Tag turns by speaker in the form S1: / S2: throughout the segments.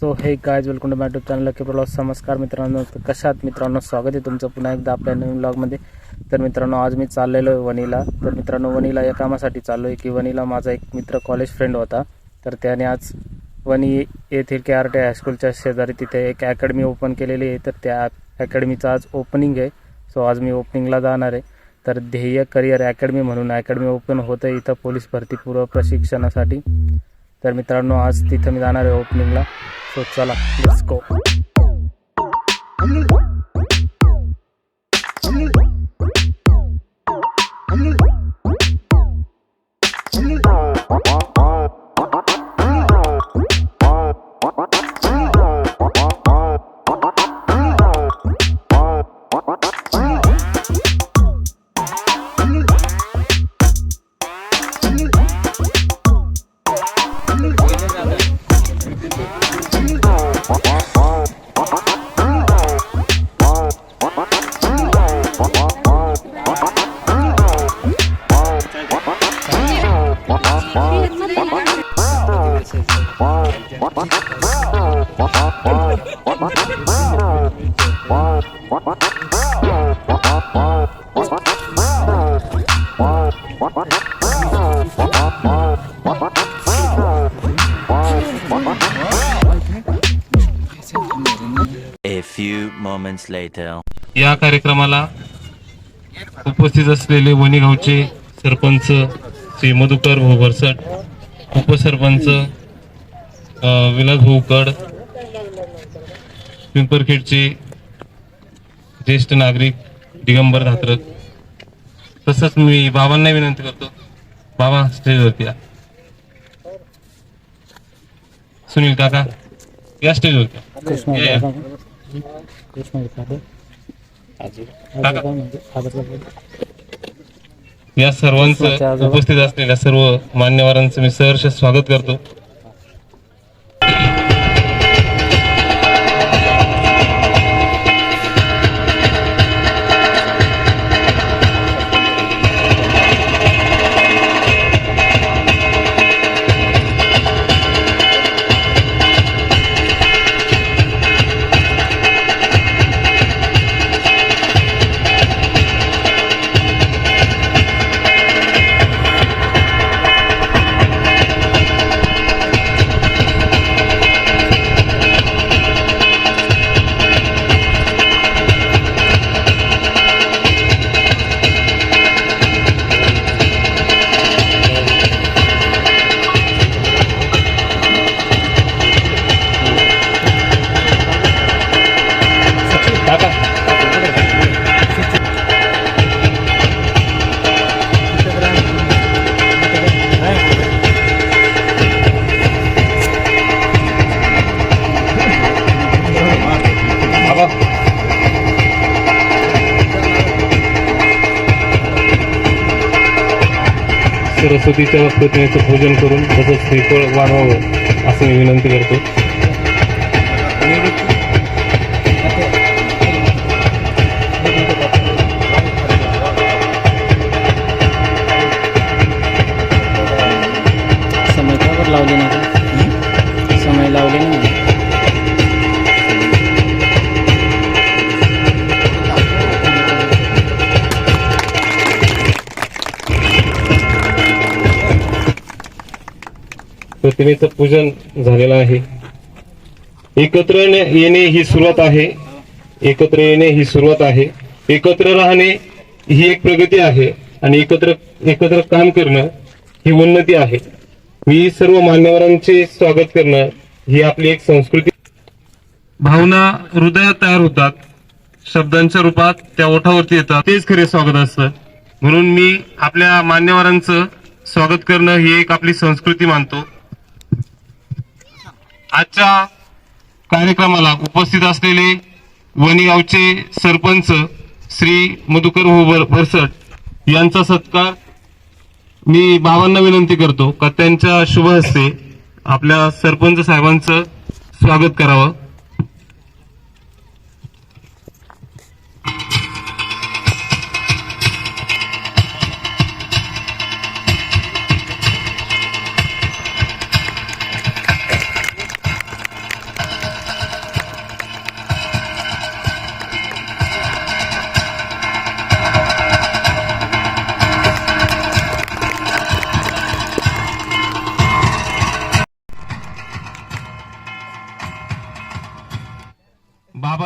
S1: So hey guys welcome to ma tube channel की नमस्कार मित्रांनो कशात मित्रांनो? स्वागत आहे तुमचं पुन्हा एकदा आपल्या नवीन ब्लॉगमध्ये तर मित्रांनो आज मी चाललेलो आहे वनीला. तर मित्रांनो वणीला या कामासाठी चाललो आहे की वणीला माझा एक मित्र कॉलेज फ्रेंड होता. तर त्याने आज वनी येथील के आर टी हायस्कूलच्या शेजारी तिथे एक अकॅडमी ओपन केलेली आहे. तर त्या अकॅडमीचं आज ओपनिंग आहे. सो आज मी ओपनिंगला जाणार आहे. तर ध्येय करिअर अकॅडमी म्हणून अकॅडमी ओपन होतं आहे इथं पोलीस भरती पूर्व प्रशिक्षणासाठी. तर मित्रांनो आज तिथं मी जाणार आहे ओपनिंगला सो चला let's go
S2: A few moments later.
S3: या कार्यक्रमाला उपस्थित असलेले वणीगावचे सरपंच श्री मधुकर भोबरसट उपसरपंच अ, विलास भाऊकड पिंपरखेडचे ज्येष्ठ नागरिक दिगंबर धात्रक तसंच मी बाबांना विनंती करतो. बाबा स्टेजवरती या. सुनील काका या स्टेजवरती या. सर्वांचं उपस्थित असलेल्या सर्व मान्यवरांचं मी सहर्ष स्वागत करतो. सरस्वतीच्या प्रतिमेचं पूजन करून तसंच श्रीफळ वाढवावं असं मी विनंती करतो. प्रतिमेचं पूजन झालेलं आहे. एकत्र येणे ही सुरुवात आहे. एकत्र येणे ही सुरुवात आहे. एकत्र राहणे ही एक प्रगती आहे आणि एकत्र एकत्र काम करणं ही उन्नती आहे. मी सर्व मान्यवरांचे स्वागत करणं ही आपली एक संस्कृती. भावना हृदयात तयार होतात. शब्दांच्या रूपात त्या ओठावरती येतात. तेच खरे स्वागत असतं. म्हणून मी आपल्या मान्यवरांचं स्वागत करणं ही एक आपली संस्कृती मानतो. आजच्या कार्यक्रमाला उपस्थित असलेले वणीगावचे सरपंच श्री मधुकर भाऊ भरसट यांचा सत्कार मी बाबांना विनंती करतो का त्यांच्या शुभ हस्ते आपल्या सरपंच साहेबांचं स्वागत करावं.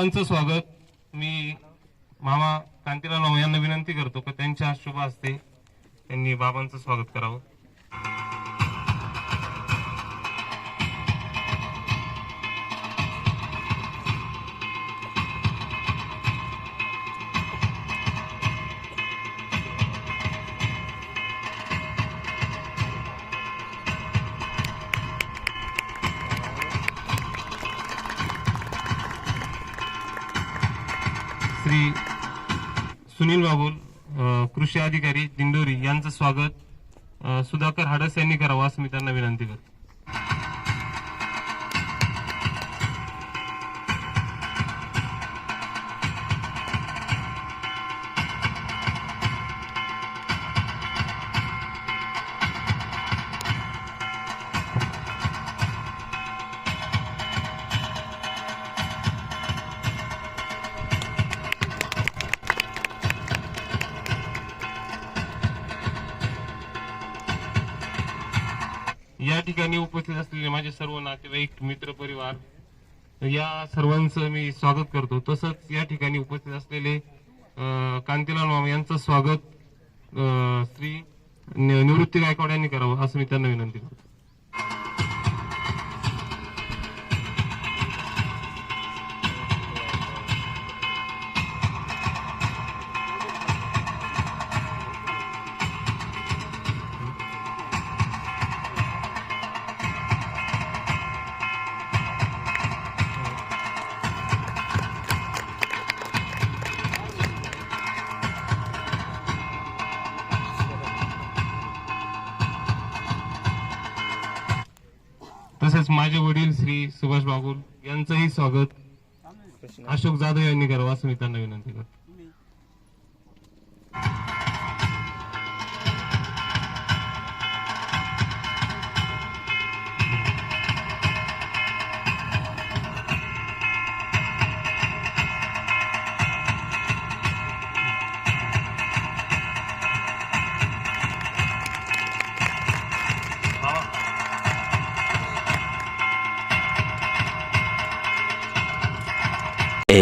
S3: सर्वांचं स्वागत. मी मामा कांतीलाल मामा यांना विनंती करतो की त्यांच्या शुभ असते त्यांनी बाबांचं स्वागत करावं. सुनील बाबुल कृषी अधिकारी दिंडोरी यांचं स्वागत सुधाकर हाडस यांनी करावं असं मी त्यांना विनंती करतो. या ठिकाणी उपस्थित असलेले माझे सर्व नातेवाईक मित्र परिवार या सर्वांचं मी स्वागत करतो. तसंच या ठिकाणी उपस्थित असलेले कांतीलाल मामा यांचं स्वागत श्री निवृत्ती गायकवाड यांनी करावं असं मी त्यांना विनंती करतो. तसेच माझे वडील श्री सुभाष बागुल यांचंही स्वागत. अशोक जाधव यांनी करावं असं मी त्यांना विनंती करतो.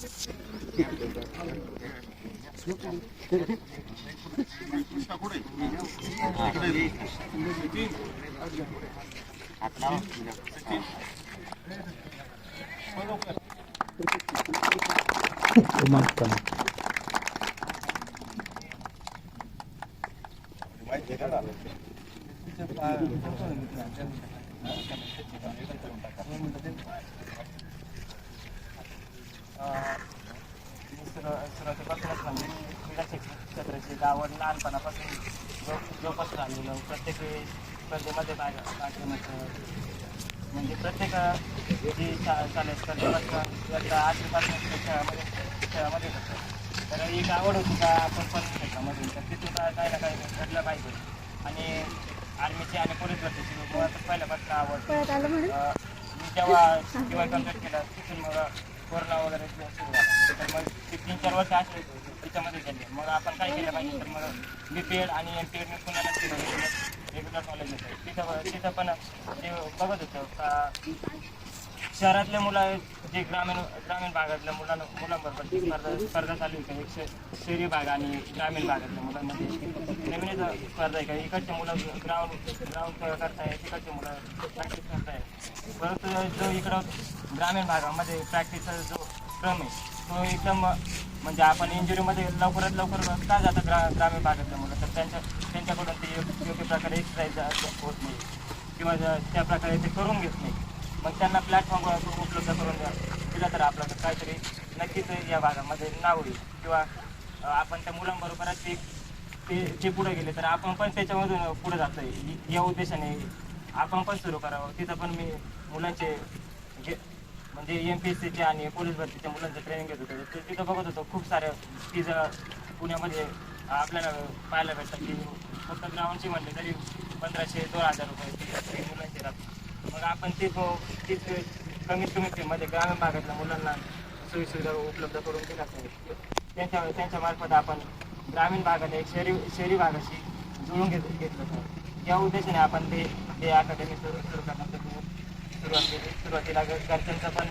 S4: 困ったな。स्पर्धेमध्ये भाग भाग घेण्याचं म्हणजे प्रत्येक जी शालेय स्पर्धेपासून इयत्ता आठवीपासून खेळामध्ये खेळामध्ये होतं. तर एक आवड होती का आपण पण क्षेत्रामध्ये तर तिथून काय ना काही घडलं पाहिजे. आणि आर्मीची आणि पोलीस भरतीची मुळात पहिल्यापासून आवड. मी जेव्हा टी वाय कंप्लीट केलं तिथून मग कोरोना वगैरे जे सुरू झाला. तर मग ते तीन चार वर्ष असे त्याच्यामध्ये गेले. मग आपण काय केलं पाहिजे? तर मग बी पी एड आणि एम पी एड मी पुण्याला केलं रेग्युलर नॉलेज होतं तिथं तिथं पण ते बघत होतं का शहरातले मुलं जे ग्रामीण ग्रामीण भागातल्या मुलांना मुलांबरोबर जी स्पर्धा स्पर्धा चालू आहे का? एक श- शहरी भाग आणि ग्रामीण भागातल्या मुलांमध्ये. नवीनच स्पर्धा आहे का? इकडचे मुलं ग्राउंड ग्राउंड करताय तिकडचे मुलं प्रॅक्टिस करताय परंतु जो इकडं ग्रामीण भागामध्ये प्रॅक्टिसचा जो क्रम आहे तो एकदम म्हणजे आपण इंजुरीमध्ये लवकरात लवकर का जातं ग्रा ग्रामीण भागातल्या मुलं? तर त्यांच्या त्यांच्याकडून ते योग्य योग्य प्रकारे एक्सरसाइज होत नाही. किंवा त्या प्रकारे ते करून घेत नाही. मग त्यांना प्लॅटफॉर्म उपलब्ध करून द्या. दिला तर आपल्याला काहीतरी नक्कीच या भागामध्ये नाव होईल किंवा आपण त्या मुलांबरोबरच ते ते जे पुढे गेले तर आपण पण त्याच्यामधून पुढे जातो या उद्देशाने आपण पण सुरू करावं. तिथं पण मी मुलांचे म्हणजे एम पी एस सीचे आणि पोलीस भरतीच्या मुलांचं ट्रेनिंग घेत होतो. तर तिथं बघत होतो खूप साऱ्या तिचं पुण्यामध्ये आपल्याला पाहायला भेटतं की फक्त ग्राउंडची म्हणले तरी पंधराशे दोन हजार रुपये मुलांचे मुलांची राहतात. मग आपण ते तीच कमीत कमी फीमध्ये ग्रामीण भागातल्या मुलांना सोयीसुविधा उपलब्ध करून दिल्या पाहिजे त्यांच्या त्यांच्या मार्फत आपण ग्रामीण भागात एक शहरी शहरी भागाशी जुळून घेत घेतलं पाहिजे या उद्देशाने आपण ते ते अकादमी सुरू सुरू करण्यासाठी सुरुवात केली सुरुवातीला घरच्यांचा पण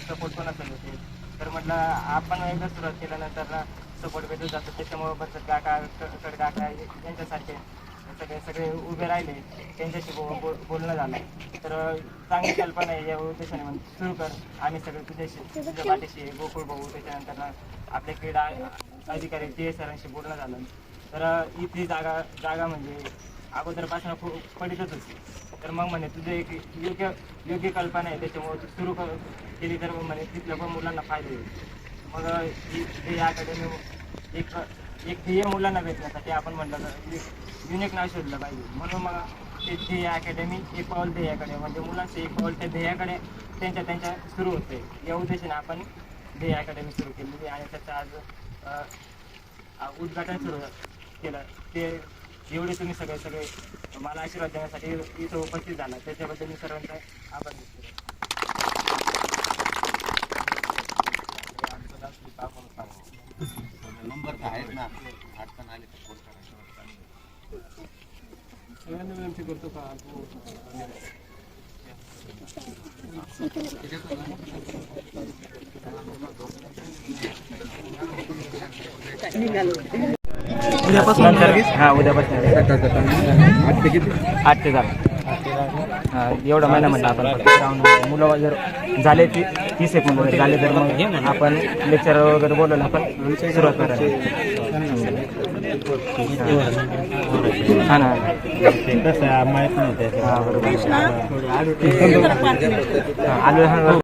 S4: सपोर्ट पण असेल होते. तर म्हटलं आपण एकदा सुरुवात केल्यानंतर सपोर्ट भेटू जातो. त्याच्यामुळं बचत काका क- कड काका यांच्यासारखे सगळे सगळे उभे राहिले. त्यांच्याशी बो बोलणं झालं. तर चांगली कल्पना आहे. या उद्देशाने म्हणजे सुरू कर. आम्ही सगळे तुझ्याशी तुझ्या पाठीशी गोकुळ भाऊ त्याच्यानंतर आपले क्रीडा अधिकारी टी एस सरांशी बोलणं झालं. तर इथली जागा जागा म्हणजे अगोदरपासून खूप पडितच होती. तर मग म्हणे तुझं एक योग्य योग्य कल्पना आहे त्याच्यामुळे तू सुरू कर. केली तर मग म्हणे तिथल्या पण मुलांना फायदा होईल. मग ही अकॅडमी एक एक ध्येय मुलांना भेटण्यासाठी आपण म्हटलं तर एक युनिक नाव शोधलं पाहिजे. म्हणून मग ते ध्येय अकॅडमी एक पाऊल ध्येयाकडे म्हणजे मुलांचे एक पाऊल त्या ध्येयाकडे त्यांच्या त्यांच्या सुरू होते. या उद्देशाने आपण ध्येय अकॅडमी सुरू केली आणि त्याचं आज उद्घाटन सुरू केलं. ते एवढे तुम्ही सगळे सगळे मला आशीर्वाद देण्यासाठी इथं उपस्थित झाला. त्याच्याबद्दल मी सर्वांचा आभार व्यक्त
S5: नंबर तर आहेत ना अडचण आली तर फोन करायचा
S4: नंतर हा उद्यापासून आठ ते दहा हा एवढा महिना म्हटलं आपण. मुलं जर झाले ती तीस एक मुलं जर झाले तर मग आपण लेक्चर वगैरे बोलवलं आपण सुरुवात करायला हा. ना. कसं माहीत नव्हतं हा बरोबर हा, आलो